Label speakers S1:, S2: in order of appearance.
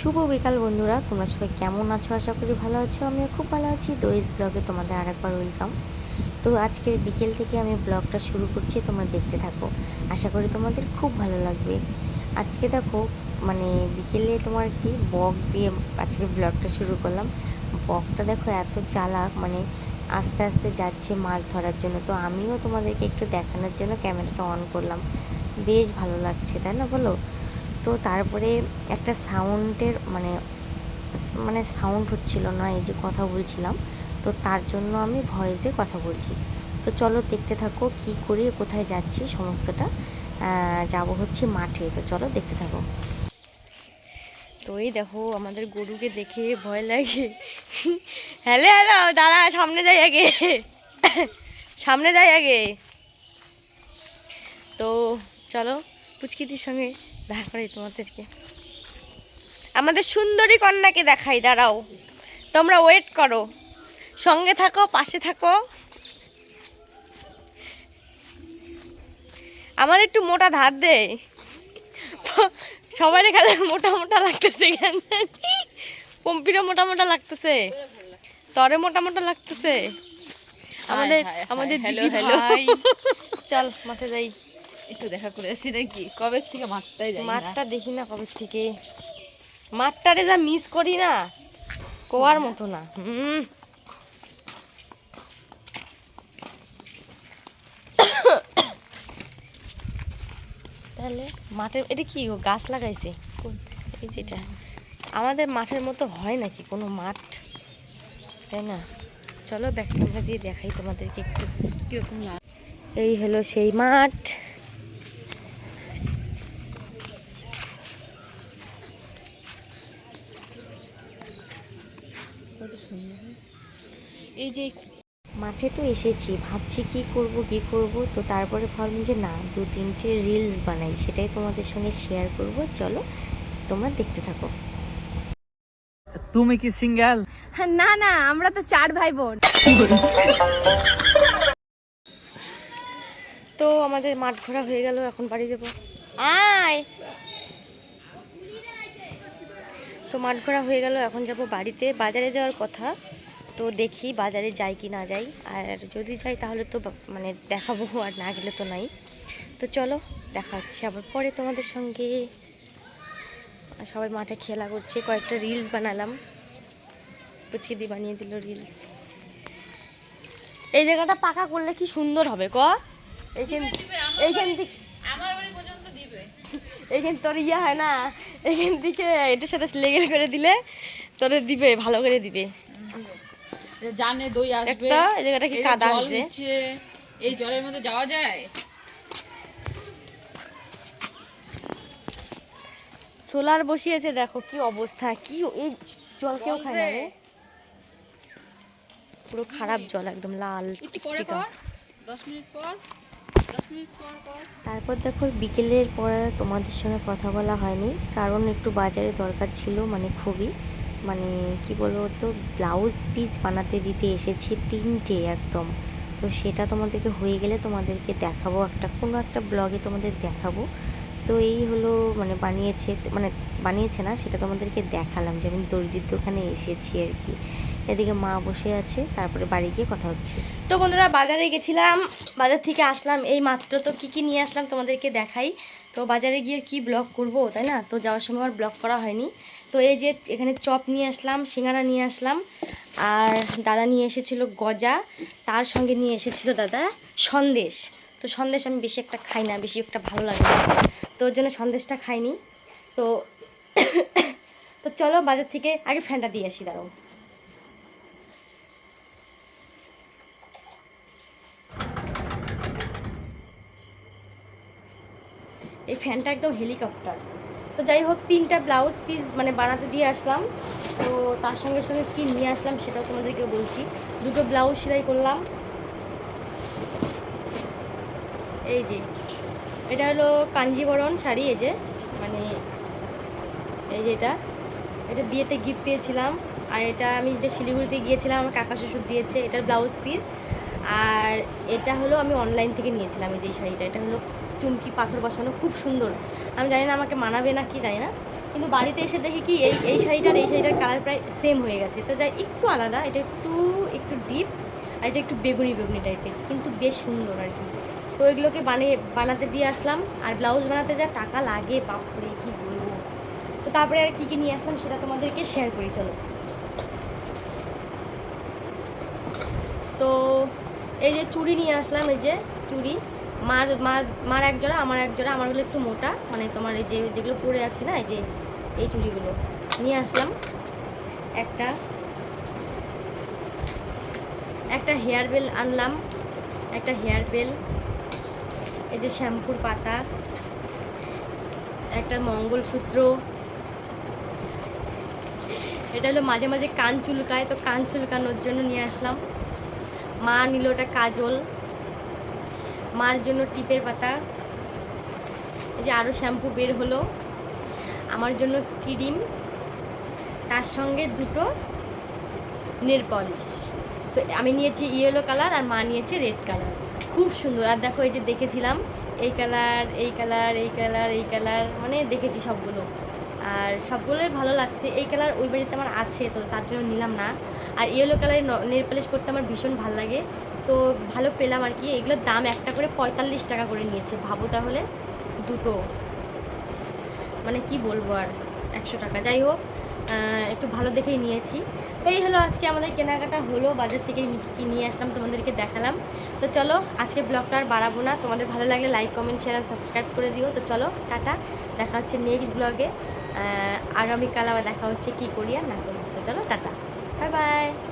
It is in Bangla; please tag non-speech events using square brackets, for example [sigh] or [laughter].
S1: শুভ বিকাল বন্ধুরা। তোমরা সবাই কেমন আছো? আশা করি ভালো আছো। আমিও খুব ভালো আছি। তো দইস ব্লগে তোমাদের আরেকবার ওয়েলকাম তো আজকের বিকেল থেকে আমি ব্লগটা শুরু করছি। তোমরা দেখতে থাকো। আশা করি তোমাদের খুব ভালো লাগবে। আজকে দেখো মানে বিকেলে তোমার কি বক দিয়ে আজকে ব্লগটা শুরু করলাম। বকটা দেখো এত চালাক মানে আস্তে আস্তে যাচ্ছে মাছ ধরার জন্য। তো আমিও তোমাদেরকে একটু দেখানোর জন্য ক্যামেরাটা অন করলাম। বেশ ভালো লাগছে, তাই না বলো? তো তারপরে একটা সাউন্ডের মানে মানে সাউন্ড হচ্ছিল না, এই যে কথা বলছিলাম। তো তার জন্য আমি ভয়েসে কথা বলছি। তো চলো দেখতে থাকো কি করে কোথায় যাচ্ছি সমস্তটা। যাব হচ্ছে মাঠে। তো চলো দেখতে থাকো। তো এই দেখো, আমাদের গরুকে দেখে ভয় লাগে। হ্যালো হ্যালো, দাঁড়া, সামনে যাই আগে। সামনে যাই আগে। তো চলো পুচকিটির সঙ্গে। করাই তোমাদেরকে। আমাদের সুন্দরী কন্যাকে দেখাই দাঁড়াও। তোমরা ওয়েট করো। সঙ্গে থাকো পাশে থাকো। আমার একটু মোটা ধার দে। সবাই খালি মোটা মোটা লাগতেছে কেন? পম্পিরও মোটা মোটা লাগতেছে। তরে মোটা মোটা লাগতেছে। আমাদের আমাদের দিদি
S2: hello.
S1: চল মাঠে যাই।
S2: একটু দেখা করে আসি নাকি? কবে থেকে মাঠটাই যাই
S1: মাঠটা দেখি না কবে থেকে। মাঠটারে যা মিস করি না কোয়ার মতো না। হুম তাহলে মাঠের এটা কি গাছ লাগাইছে? এই যেটা আমাদের মাঠের মতো হয় নাকি কোনো মাঠ? তাই না? চলো ব্যাক ক্যামেরা দিয়ে দেখাই তোমাদেরকে একটু।
S2: কীরকম
S1: এই হলো সেই মাঠ।
S2: এই যে
S1: মাঠে তো এসেছি ভাবছি কি করব কি করব? তো তারপরে ভাবলাম যে না দু তিনটে রিলস বানাই সেটাই তোমাদের সঙ্গে শেয়ার করব। চলো তোমরা দেখতে থাকো।
S3: তুমি কি সিঙ্গেল
S4: না না আমরা তো চার ভাই বোন
S1: তো আমাদের মাঠ ঘোরা হয়ে গেল এখন বাড়ি যাব। আয়। তো মাঠ ঘোরা হয়ে গেল এখন যাব বাড়িতে। বাজারে যাওয়ার কথা। তো দেখি বাজারে যাই কি না যাই। আর যদি যাই তাহলে তো মানে দেখাবো আর না গেলে তো নাই। তো চলো দেখা হচ্ছে আবার পরে তোমাদের সঙ্গে। আর সবাই মাঠে খেলা করছে কয়েকটা রিলস বানালাম। পুচিদি বানিয়ে দিল রিলস এই জায়গাটা পাকা করলে কি সুন্দর হবে ক? এইখান এইখান থেকে এইখান তোর ইয়ে হয় না এইখান থেকে এটার সাথে লেগে করে দিলে তোরে দিবে ভালো করে দিবে।
S2: জানে দই আসবে
S1: একটা এই জায়গাটা কি কাদা
S2: নিচ্ছে, এই জলের মধ্যে যাওয়া যায়?
S1: সোলার বসিয়েছে দেখো কি অবস্থা কি এই জল কেউ খায় না রে। পুরো খারাপ জল একদম লাল টিকটিকা।
S2: কর। দশ মিনিট পর দশ মিনিট পর
S1: তারপর দেখো বিকেলের পর তোমাদের সঙ্গে কথা বলা হয়নি কারণ একটু বাজারে দরকার ছিল মানে খুবই। মানে কি বলব তো ব্লাউজ পিস বানাতে দিতে এসেছি তিনটে একদম। তো সেটা তোমাদেরকে হয়ে গেলে তোমাদেরকে দেখাবো একটা, কোনো একটা ব্লগে তোমাদের দেখাবো। তো এই হলো মানে বানিয়েছে মানে বানিয়েছে না, সেটা তোমাদেরকে দেখালাম যে আমি দর্জির দোকানে এসেছি আর কি। এদিকে মা বসে আছে, তারপরে বাড়ি গিয়ে কথা হচ্ছে। তো বন্ধুরা, বাজারে গেছিলাম, বাজার থেকে আসলাম, এই মাত্র তো কি কি নিয়ে আসলাম তোমাদেরকে দেখাই। তো বাজারে গিয়ে কি ব্লগ করব, তাই না? তো যাওয়ার সময় আর ব্লগ করা হয়নি। তো এই যে এখানে চপ নিয়ে আসলাম, সিঙ্গারা নিয়ে আসলাম, আর দাদা নিয়ে এসেছিল গজা, তার সঙ্গে নিয়ে এসেছিল দাদা সন্দেশ। তো সন্দেশ আমি বেশি একটা খাই না, বেশি একটা ভালো লাগে না। তো ওর জন্য সন্দেশটা খাইনি। তো [coughs] তো চলো বাজার থেকে আগে ফ্যানটা দিয়ে আসি, দাঁড়াও। এই ফ্যানটা একদম হেলিকপ্টার। তো যাই হোক তিনটা ব্লাউজ পিস মানে বানাতে দিয়ে আসলাম। তো তার সঙ্গে সঙ্গে কি নিয়ে আসলাম সেটাও তোমাদেরকে বলছি। দুটো ব্লাউজ সেলাই করলাম। এই যে, এটা হলো কাঞ্জিবরণ শাড়ি, এই যে মানে এই যে এটা। এটা বিয়েতে গিফট পেয়েছিলাম। আর এটা আমি যে শিলিগুড়িতে গিয়েছিলাম, আমার কাকা শ্বশুর দিয়েছে, এটার ব্লাউজ পিস আর এটা হলো আমি অনলাইন থেকে নিয়েছিলাম এই যে শাড়িটা। এটা হলো চুমকি পাথর বসানো, খুব সুন্দর। আমি জানি না আমাকে মানাবে না কি জানি না। কিন্তু বাড়িতে এসে দেখি কি এই এই শাড়িটার এই শাড়িটার কালার প্রায় সেম হয়ে গেছে। তো যাই, একটু আলাদা, এটা একটু একটু ডিপ আর এটা একটু বেগুনি বেগুনি টাইপের কিন্তু বেশ সুন্দর আর কি। তো এগুলোকে বানিয়ে, বানাতে দিয়ে আসলাম। আর ব্লাউজ বানাতে যা টাকা লাগে, বাপরে, কি বলব? তো তারপরে আর কী কী নিয়ে আসলাম সেটা তোমাদেরকে শেয়ার করি, চলো তো এই যে চুড়ি নিয়ে আসলাম, এই যে চুড়ি। মার মার মার এক জোড়া, আমার এক জোড়া, আমারগুলো একটু মোটা মানে তোমার এই যে, যেগুলো পরে আছে না, এই যে, এই চুড়িগুলো। নিয়ে আসলাম একটা একটা হেয়ার বেল আনলাম, একটা হেয়ার বেল, এই যে শ্যাম্পুর পাতা, একটা মঙ্গলসূত্র। এটা হলো মাঝে মাঝে কান চুলকায়, তো কান চুলকানোর জন্য নিয়ে আসলাম। মা নিল ওটা কাজল। মার জন্য টিপের পাতা। এই যে আরও শ্যাম্পু বের হলো। আমার জন্য ক্রিম। তার সঙ্গে দুটো নেল পলিশ। তো আমি নিয়েছি ইয়েলো কালার আর মা নিয়েছে রেড কালার। খুব সুন্দর। আর দেখো এই যে দেখেছিলাম, এই কালার এই কালার এই কালার এই কালার মানে দেখেছি সবগুলো। আর সবগুলোই ভালো লাগছে। এই কালার ওই বাড়িতে আমার আছে, তো তার জন্য নিলাম না। আর ইয়েলো কালারের নেল পলিশ করতে আমার ভীষণ ভালো লাগে। তো ভালো পেলাম আর কি। এগুলোর দাম একটা করে পঁয়তাল্লিশ টাকা করে নিয়েছে। ভাবো তাহলে, দুটো। মানে কি বলব আর, একশো টাকা। যাই হোক একটু ভালো দেখেই নিয়েছি। তো এই হলো আজকে আমাদের কেনাকাটা হলো। বাজার থেকে কী নিয়ে আসলাম তোমাদেরকে দেখালাম। তো চলো, আজকে ব্লগটা আর বাড়াবো না। তোমাদের ভালো লাগলে লাইক কমেন্ট শেয়ার আর সাবস্ক্রাইব করে দিও। তো চলো, টাটা। দেখা হচ্ছে নেক্সট ব্লগে আগামীকাল আবার দেখা হচ্ছে কী করি আর না করি। তো চলো, টাটা। 拜拜。